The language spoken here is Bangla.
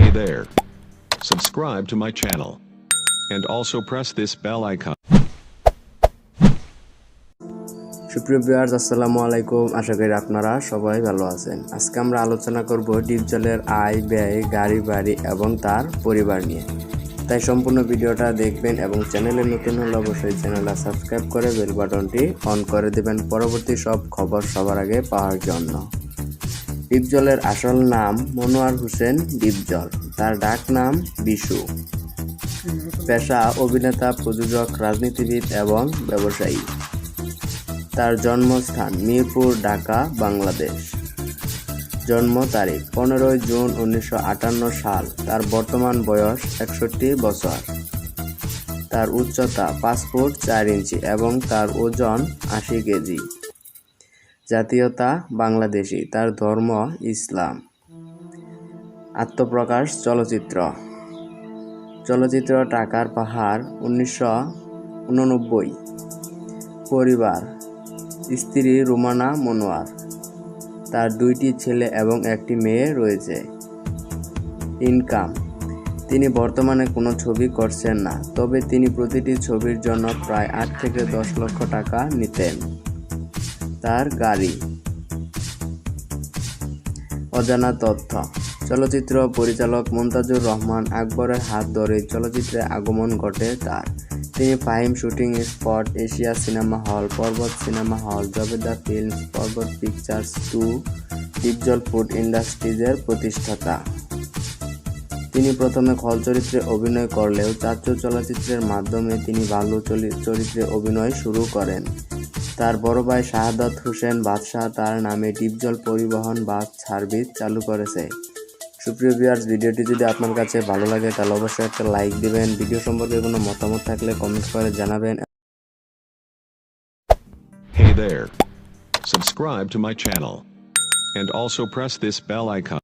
Hey there. Subscribe to my channel. And also press this bell icon. সুপ্রিয় ভিউয়ার্স, আসসালামু আলাইকুম আশা করি আপনারা সবাই ভালো আছেন আজকে আমরা আলোচনা করব ডিপ জলের আয়, ব্যয়, গাড়ি, বাড়ি এবং তার পরিবার নিয়ে তাই সম্পূর্ণ ভিডিওটা দেখবেন এবং চ্যানেলে নতুন হলে অবশ্যই চ্যানেলটা সাবস্ক্রাইব করে বেল বাটনটি অন করে দেবেন পরবর্তী সব খবর সবার আগে পাওয়ার জন্য ডিপজলের আসল নাম মনোয়ার হোসেন ডিপজল তার ডাক নাম বিশু। পেশা, অভিনেতা, প্রযোজক, রাজনীতিবিদ এবং ব্যবসায়ী। তার জন্মস্থান মিরপুর, ঢাকা, বাংলাদেশ। জন্ম তারিখ পনেরোই জুন উনিশশো আটান্ন সাল। তার বর্তমান বয়স একষট্টি বছর। তার উচ্চতা পাঁচ ফুট চার ইঞ্চি এবং তার ওজন আশি কেজি। জাতীয়তা বাংলাদেশি, তার ধর্ম ইসলাম। আত্মপ্রকাশ চলচ্চিত্র। চলচ্চিত্র টাকার পাহাড় উনিশশো উননব্বই। পরিবার। স্ত্রী রুমানা মনোয়ার। তার দুইটি ছেলে এবং একটি মেয়ে রয়েছে। ইনকাম। তিনি বর্তমানে কোনো ছবি করছেন না, তবে তিনি প্রতিটি ছবির জন্য প্রায় আট থেকে দশ লক্ষ টাকা নিতেন। তার গাড়ি। অজানা তথ্য। চলচ্চিত্র পরিচালক মন্তাজুর রহমান আকবরের হাত ধরে চলচ্চিত্রে আগমন ঘটে তার। তিনি Fahim shooting spot, Asia cinema hall, Parbat cinema hall, Jobeda film Parbat pictures to Dipjol food ইন্ডাস্ট্রিজের প্রতিষ্ঠাতা। তিনি প্রথমে খল চরিত্রে অভিনয় করলেও চাচু চলচ্চিত্রের মাধ্যমে তিনি চলি- চরিত্রে অভিনয় শুরু করেন। তার বড় ভাই শাহাদাত হোসেন বাদশাহ তার নামে ডিপজল পরিবহন বাস সার্ভিস চালু করেছে সুপ্রিয় ভিউয়ার্স ভিডিওটি যদি আপনার কাছে ভালো লাগে, তাহলে অবশ্যই একটা লাইক দিবেন ভিডিও সম্পর্কে কোনো মতামত থাকলে কমেন্ট করে জানাবেন Hey there. Subscribe to my channel. And also press this bell icon.